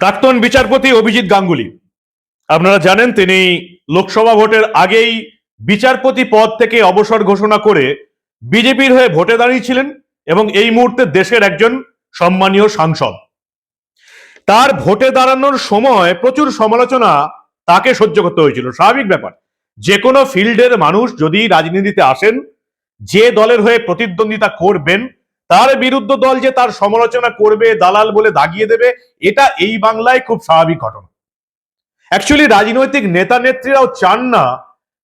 প্রাক্তন বিচারপতি অভিজিৎ গাঙ্গুলি। আপনারা জানেন তিনি লোকসভা ভোটের আগেই বিচারপতি পদ থেকে অবসর ঘোষণা করে বিজেপির হয়ে ভোটে দাঁড়িয়েছিলেন এবং এই মুহূর্তে দেশের একজন সম্মানীয় সাংসদ। তার ভোটে দাঁড়ানোর সময় প্রচুর সমালোচনা তাকে সহ্য করতে হয়েছিল। স্বাভাবিক ব্যাপার, যে কোনো ফিল্ডের মানুষ যদি রাজনীতিতে আসেন, যে দলের হয়ে প্রতিদ্বন্দ্বিতা করবেন তার বিরুদ্ধ দল যে তার সমালোচনা করবে, দালাল বলে দাগিয়ে দেবে, এটা এই বাংলায় খুব স্বাভাবিক ঘটনা। অ্যাকচুয়ালি রাজনৈতিক নেতা নেত্রীরাও চান না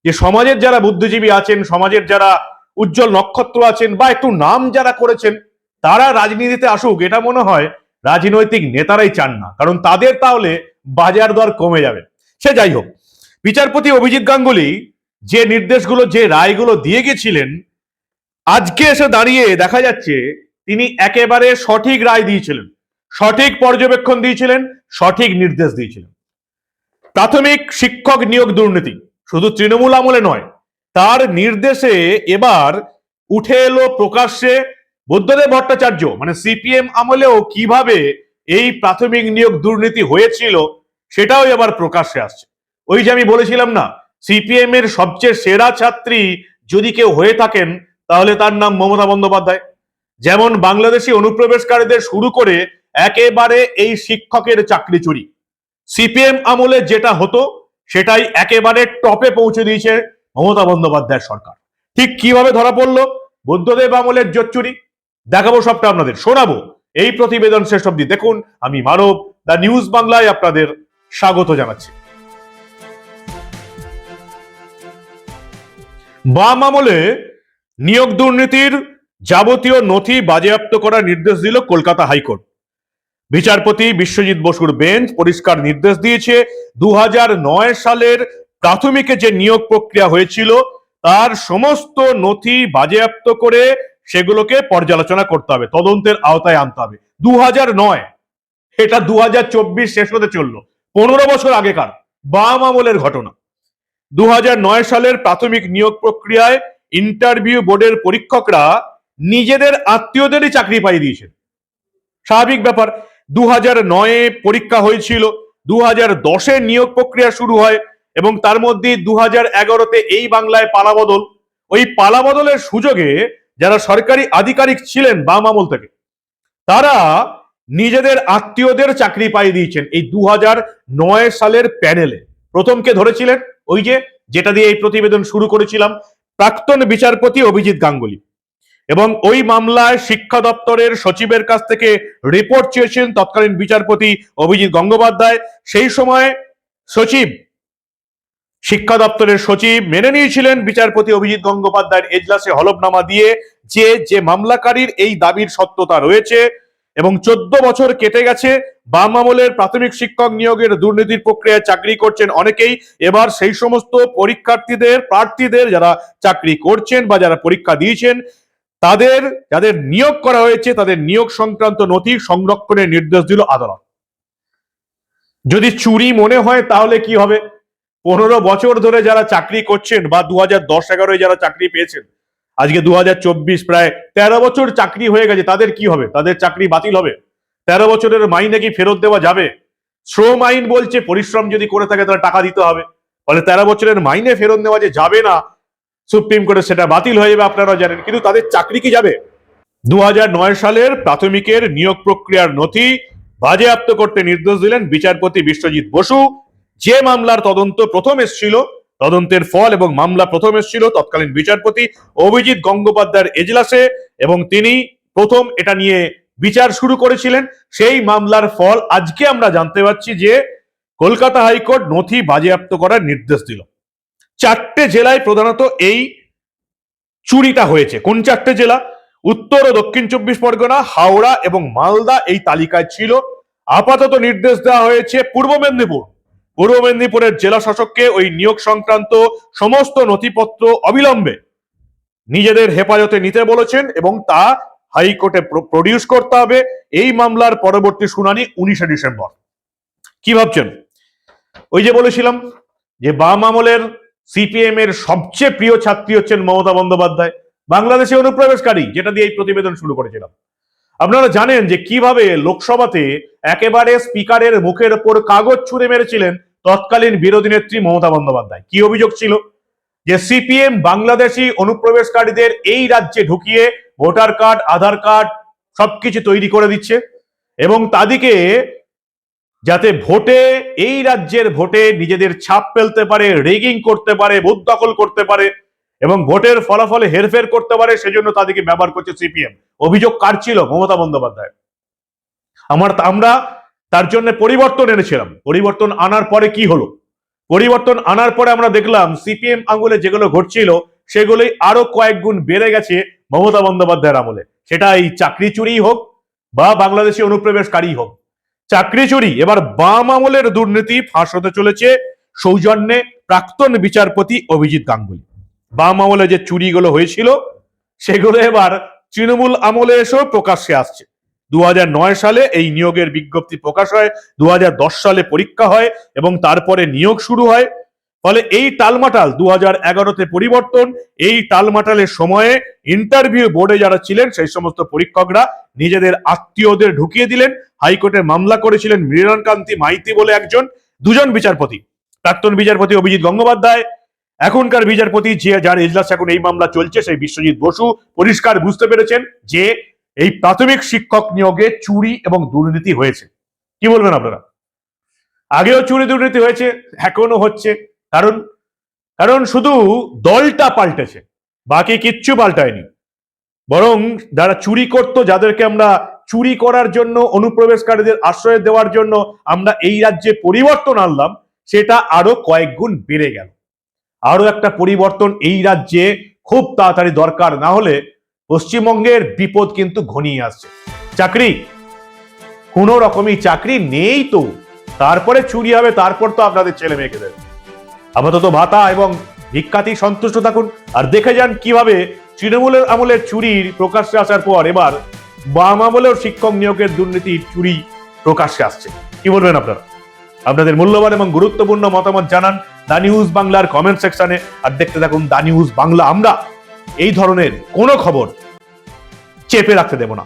যে সমাজের যারা বুদ্ধিজীবী আছেন, সমাজের যারা উজ্জ্বল নক্ষত্র আছেন বা একটু নাম যারা করেছেন, তারা রাজনীতিতে আসুক, এটা মনে হয় রাজনৈতিক নেতারাই চান না। কারণ তাদের তাহলে বাজার দর কমে যাবে। সে যাই হোক, বিচারপতি অভিজিৎ গাঙ্গুলি যে নির্দেশগুলো, যে রায়গুলো দিয়ে গেছিলেন আজকে এসে দাঁড়িয়ে দেখা যাচ্ছে তিনি একেবারে সঠিক রায় দিয়েছিলেন, সঠিক পর্যবেক্ষণ দিয়েছিলেন, সঠিক নির্দেশ দিয়েছিলেন। প্রাথমিক শিক্ষক নিয়োগ দুর্নীতি শুধু তৃণমূল আমলে নয়, তার নির্দেশে এবার উঠে এলো প্রকাশ্যে বুদ্ধদেব ভট্টাচার্য মানে সিপিএম আমলেও কীভাবে এই প্রাথমিক নিয়োগ দুর্নীতি হয়েছিল সেটাও এবার প্রকাশ্যে আসছে। ওই যে আমি বলেছিলাম না সিপিএম এর সবচেয়ে সেরা ছাত্রী যদি কেউ হয়ে থাকেন তাহলে তার নাম মমতা বন্দ্যোপাধ্যায়। যেমন বাংলাদেশি অনুপ্রবেশকারীদের শুরু করে একেবারে এই শিক্ষকের চাকরি চুরি। সিপিএম আমলে যেটা হতো, সেটাই একেবারে টপে পৌঁছে দিয়েছে মমতা বন্দ্যোপাধ্যায়ের সরকার। ঠিক কীভাবে ধরা পড়ল? বুদ্ধদেব আমলের জোচ্চুরি দেখাবো সবটা আপনাদের, শোনাবো। এই প্রতিবেদন শেষ অব্দি দেখুন। আমি মানব, দ্য নিউজ বাংলায় আপনাদের স্বাগত জানাচ্ছি। বাম আমলে নিয়োগ দুর্নীতির যাবতীয় নথি বাজেয়াপ্ত করার নির্দেশ দিল কলকাতা হাইকোর্ট। বিচারপতি বিশ্বজিৎ বসুর বেঞ্চ পরিষ্কার নির্দেশ দিয়েছে দু হাজার নয় সালের প্রাথমিকে যে নিয়োগ প্রক্রিয়া হয়েছিল, তার সমস্ত নথি বাজেয়াপ্ত করে সেগুলোকে পর্যালোচনা করতে হবে, তদন্তের আওতায় আনতে হবে। দু নয়, এটা দু হাজার চব্বিশ শেষ হতে চলল, পনেরো বছর আগেকার বাম আমলের ঘটনা। দু হাজার নয় সালের প্রাথমিক নিয়োগ প্রক্রিয়ায় ইন্টারভিউ বোর্ডের পরীক্ষকরা নিজেদের আত্মীয়দেরই চাকরি পাই দিয়েছেন। স্বাভাবিক ব্যাপার দু নয়ে পরীক্ষা হয়েছিল দু হাজার দশে নিয়োগ প্রক্রিয়া শুরু হয় এবং তার মধ্যে দু হাজার এগারোতে এই বাংলায় পালাবদল। ওই পালাবদলের সুযোগে যারা সরকারি আধিকারিক ছিলেন বাম আমল থেকে, তারা নিজেদের আত্মীয়দের চাকরি পাই দিয়েছেন এই দু নয় সালের প্যানেলে। প্রথমকে ধরেছিলেন ওই যে, যেটা দিয়ে এই প্রতিবেদন শুরু করেছিলাম প্রাক্তন বিচারপতি অভিজিৎ গাঙ্গুলি। এবং ওই মামলায় শিক্ষা দপ্তরের সচিবের কাছ থেকে রিপোর্ট চেয়েছেন তৎকালীন বিচারপতি অভিজিৎ গঙ্গোপাধ্যায়। সেই সময় সচিব, শিক্ষা দপ্তরের সচিব মেনে নিয়েছিলেন বিচারপতি অভিজিৎ গঙ্গোপাধ্যায়ের এজলাসে হলফনামা দিয়ে যে যে মামলাকারীর এই দাবির সত্যতা রয়েছে এবং চোদ্দ বছর কেটে গেছে, বাম আমলের প্রাথমিক শিক্ষক নিয়োগের দুর্নীতির প্রক্রিয়ায় চাকরি করছেন অনেকেই। এবার সেই সমস্ত পরীক্ষার্থীদের, প্রার্থীদের যারা চাকরি করছেন বা যারা পরীক্ষা দিয়েছেন, তাদের, যাদের নিয়োগ করা হয়েছে, তাদের নিয়োগ সংক্রান্ত নথি সংরক্ষণের নির্দেশ দিল আদালত। যদি চুরি মনে হয়, তাহলে কি হবে? পনেরো বছর ধরে যারা চাকরি করছেন বা দু হাজার দশ এগারোয় যারা চাকরি পেয়েছেন আজকে দু হাজার চব্বিশ প্রায় তেরো বছর চাকরি হয়ে গেছে, তাদের কি হবে? তাদের চাকরি বাতিল হবে। তেরো বছরের মাইনে কি ফেরত দেওয়া যাবে? শ্রম আইন বলছে পরিশ্রম যদি করে থাকে তাহলে টাকা দিতে হবে। ফলে তেরো বছরের মাইনে ফেরত নেওয়া যে যাবে না, সুপ্রিম কোর্টে সেটা বাতিল হয়ে যাবে, আপনারা জানেন। কিন্তু তাদের চাকরি কি যাবে? দু সালের প্রাথমিকের নিয়োগ প্রক্রিয়ার নথি বাজেয়াপ্ত করতে নির্দেশ দিলেন বিচারপতি বিশ্বজিৎ বসু। যে মামলার তদন্ত প্রথম এসেছিল তদন্তের ফল এবং মামলা প্রথম এসেছিল তৎকালীন বিচারপতি অভিজিৎ গঙ্গোপাধ্যায়ের এজলাসে এবং তিনি প্রথম এটা নিয়ে বিচার শুরু করেছিলেন। সেই মামলার ফল আজকে আমরা জানতে পারছি যে কলকাতা হাইকোর্ট নথি বাজেয়াপ্ত করার নির্দেশ দিল। চারটে জেলায় প্রধানত এই চুরিটা হয়েছে। কোন চারটে জেলা? উত্তর ও দক্ষিণ চব্বিশ পরগনা, হাওড়া এবং মালদা এই তালিকায় ছিল। আপাতত নির্দেশ দেওয়া হয়েছে পূর্ব মেদিনীপুর। পূর্ব মেদিনীপুরের জেলা শাসককে ওই নিয়োগ সংক্রান্ত সমস্ত নথিপত্র অবিলম্বে নিজেদের হেফাজতে নিতে বলেছেন এবং তা হাইকোর্টে প্রডিউস করতে হবে। এই মামলার পরবর্তী শুনানি উনিশে ডিসেম্বর। কি ভাবছেন? ওই যে বলেছিলাম যে বাম আমলের সিপিএম এর সবচেয়ে প্রিয় ছাত্রী হচ্ছেন মমতা বন্দ্যোপাধ্যায়। বাংলাদেশে অনুপ্রবেশকারী, যেটা দিয়ে এই প্রতিবেদন শুরু করেছিলাম। আপনারা জানেন যে কীভাবে লোকসভাতে একেবারে স্পিকারের মুখের ওপর কাগজ ছুঁড়ে মেরেছিলেন তৎকালীন বিরোধী নেত্রী মমতা বন্দ্যোপাধ্যায়। কি অভিযোগ ছিল? যে সিপিএম বাংলাদেশি অনুপ্রবেশকারীদের এই রাজ্যে ঢুকিয়ে ভোটার কার্ড, আধার কার্ড সবকিছু তৈরি করে দিচ্ছে এবং তাদেরকে যাতে ভোটে, এই রাজ্যের ভোটে নিজেদের ছাপ ফেলতে পারে, রেগিং করতে পারে ভোট দখল করতে পারে এবং ভোটের ফলাফলে হেরফের করতে পারে সেজন্য তাদেরকে ব্যবহার করছে সিপিএম। অভিযোগ কার ছিল? মমতা বন্দ্যোপাধ্যায়। আমার আমরা তার জন্য পরিবর্তন এনেছিলাম। পরিবর্তন আনার পরে কি হলো? পরিবর্তন আনার পরে আমরা দেখলাম সিপিএম আঙ্গুলে যেগুলো ঘটছিল, সেগুলোই আরও কয়েক গুণ বেড়ে গেছে মমতা বন্দ্যোপাধ্যায়ের আমলে। সেটা এই চাকরি চুরি হোক বা বাংলাদেশি অনুপ্রবেশকারী হোক। চাকরি চুরি। এবার বাম আমলের দুর্নীতি ফাঁস হতে চলেছে সৌজন্যে প্রাক্তন বিচারপতি অভিজিৎ গাঙ্গুলি। বাম আমলে যে চুরিগুলো হয়েছিল, সেগুলো এবার তৃণমূল আমলে এসেও প্রকাশ্যে আসছে। দু হাজার নয় সালে এই নিয়োগের বিজ্ঞপ্তি প্রকাশ হয় দু হাজার দশ সালে পরীক্ষা হয় এবং তারপরে নিয়োগ শুরু হয়। ফলে এই টালমাটাল দু হাজার এগারোতে পরিবর্তন, এই টালমাটালের সময়ে ইন্টারভিউ বোর্ডে যারা ছিলেন, সেই সমস্ত পরীক্ষকরা নিজেদের আত্মীয়দের ঢুকিয়ে দিলেন। হাইকোর্টে মামলা করেছিলেন মৃণালকান্তি মাইতি বলে একজন, দুজন বিচারপতি। প্রাক্তন বিচারপতি অভিজিৎ গঙ্গোপাধ্যায় এখনকার বিচারপতি যে যার এজলাস এখন এই মামলা চলছে, সেই বিশ্বজিৎ বসু পরিষ্কার বুঝতে পেরেছেন যে এই প্রাথমিক শিক্ষক নিয়োগে চুরি এবং দুর্নীতি হয়েছে। কি বলবেন আপনারা? আগেও চুরি দুর্নীতি হয়েছে, এখনও হচ্ছে। কারণ কারণ শুধু দলটা পাল্টেছে, বাকি কিচ্ছু পাল্টায়নি। বরং যারা চুরি করতো, যাদেরকে আমরা চুরি করার জন্য, অনুপ্রবেশকারীদের আশ্রয় দেওয়ার জন্য আমরা এই রাজ্যে পরিবর্তন আনলাম, সেটা আরও কয়েক গুণ বেড়ে গেল। আরও একটা পরিবর্তন এই রাজ্যে খুব তাড়াতাড়ি দরকার, না হলে পশ্চিমবঙ্গের বিপদ কিন্তু ঘনিয়ে আসছে। চাকরি? কোনো রকমই চাকরি নেই তো। তারপরে চুরি হবে, তারপর তো আপনাদের ছেলে মেয়েকে দেবে আপাতত ভাতা এবং ভিক্ষাতেই সন্তুষ্ট থাকুন। আর দেখে যান কীভাবে তৃণমূলের আমলের চুরির প্রকাশ্যে আসার পর এবার বাম আমলেও শিক্ষক নিয়োগের দুর্নীতির চুরি প্রকাশ্যে আসছে। কি বলবেন আপনারা? আপনাদের মূল্যবান এবং গুরুত্বপূর্ণ মতামত জানান। দা নিউজ বাংলার কমেন্ট সেকশনে আর দেখতে থাকুন দা নিউজ বাংলা আমরা এই ধরনের কোনো খবর চেপে রাখতে দেব না।